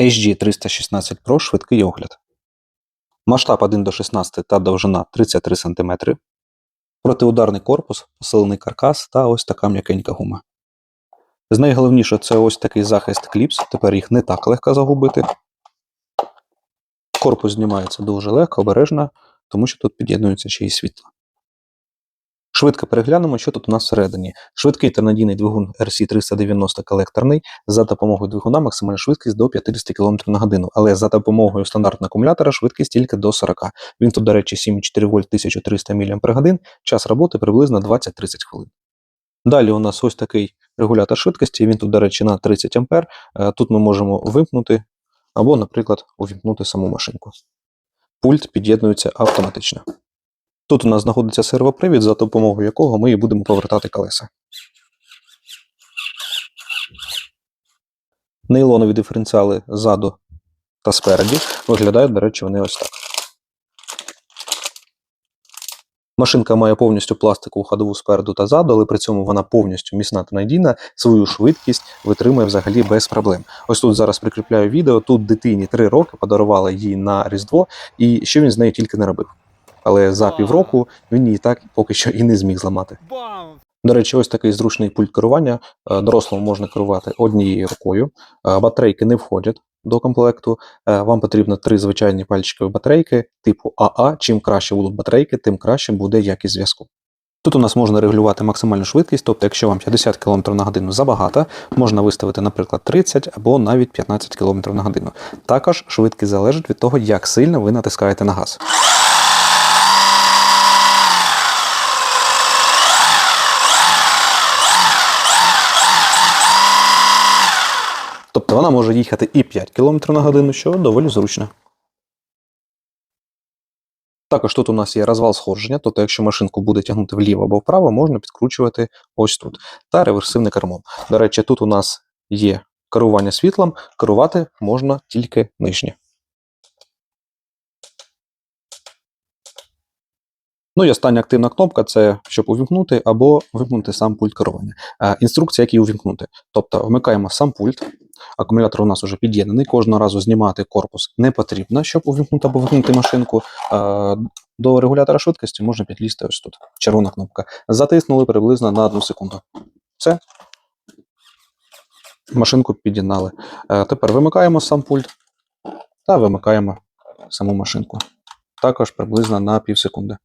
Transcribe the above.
HG316 Pro швидкий огляд. Масштаб 1 до 16 та довжина 33 см. Протиударний корпус, посилений каркас та ось така м'якенька гума. З найголовніше це ось такий захист кліпс, тепер їх не так легко загубити. Корпус знімається дуже легко, обережно, тому що тут під'єднується ще й світло. Швидко переглянемо, що тут у нас всередині. Швидкий та надійний двигун RC390 колекторний. За допомогою двигуна максимальна швидкість до 50 км на годину, але за допомогою стандартного акумулятора швидкість тільки до 40. Він тут, до речі, 7,4 вольт 1300 мАч, час роботи приблизно 20-30 хвилин. Далі у нас ось такий регулятор швидкості, він тут, до речі, на 30 А. Е, Тут ми можемо вимкнути або, наприклад, увімкнути саму машинку. Пульт під'єднується автоматично. Тут у нас знаходиться сервопривід, за допомогою якого ми і будемо повертати колеса. Нейлонові диференціали ззаду та спереді виглядають, до речі, вони ось так. Машинка має повністю пластикову ходову спереду та ззаду, але при цьому вона повністю міцна та надійна, свою швидкість витримує взагалі без проблем. Ось тут зараз прикріпляю відео. Тут дитині 3 роки подарували їй на Різдво, і що він з нею тільки не робив. Але за півроку він її так поки що і не зміг зламати. До речі, ось такий зручний пульт керування. Е, Дорослому можна керувати однією рукою. Е, Батарейки не входять до комплекту. Е, Вам потрібно три звичайні пальчикові батарейки типу АА. Чим краще будуть батарейки, тим краще буде якість зв'язку. Тут у нас можна регулювати максимальну швидкість, тобто, якщо вам 50 км на годину забагато, можна виставити, наприклад, 30 або навіть 15 км на годину. Також швидкість залежить від того, як сильно ви натискаєте на газ. Тобто вона може їхати і 5 км на годину, що доволі зручно. Також тут у нас є розвал сходження, тобто, якщо машинку буде тягнути вліво або вправо, можна підкручувати ось тут. Та реверсивне кермо. До речі, тут у нас є керування світлом, керувати можна тільки нижнє. Ну і остання активна кнопка це щоб увімкнути або вимкнути сам пульт керування. Е, інструкція, як її увімкнути. Тобто вмикаємо сам пульт. Акумулятор у нас вже під'єднаний. Кожного разу знімати корпус не потрібно, щоб увімкнути або вимкнути машинку. Е, До регулятора швидкості можна підлізти ось тут. Червона кнопка. Затиснули приблизно на одну секунду. Все. Машинку під'єднали. Е, Тепер вимикаємо сам пульт та вимикаємо саму машинку. Також приблизно на пів секунди.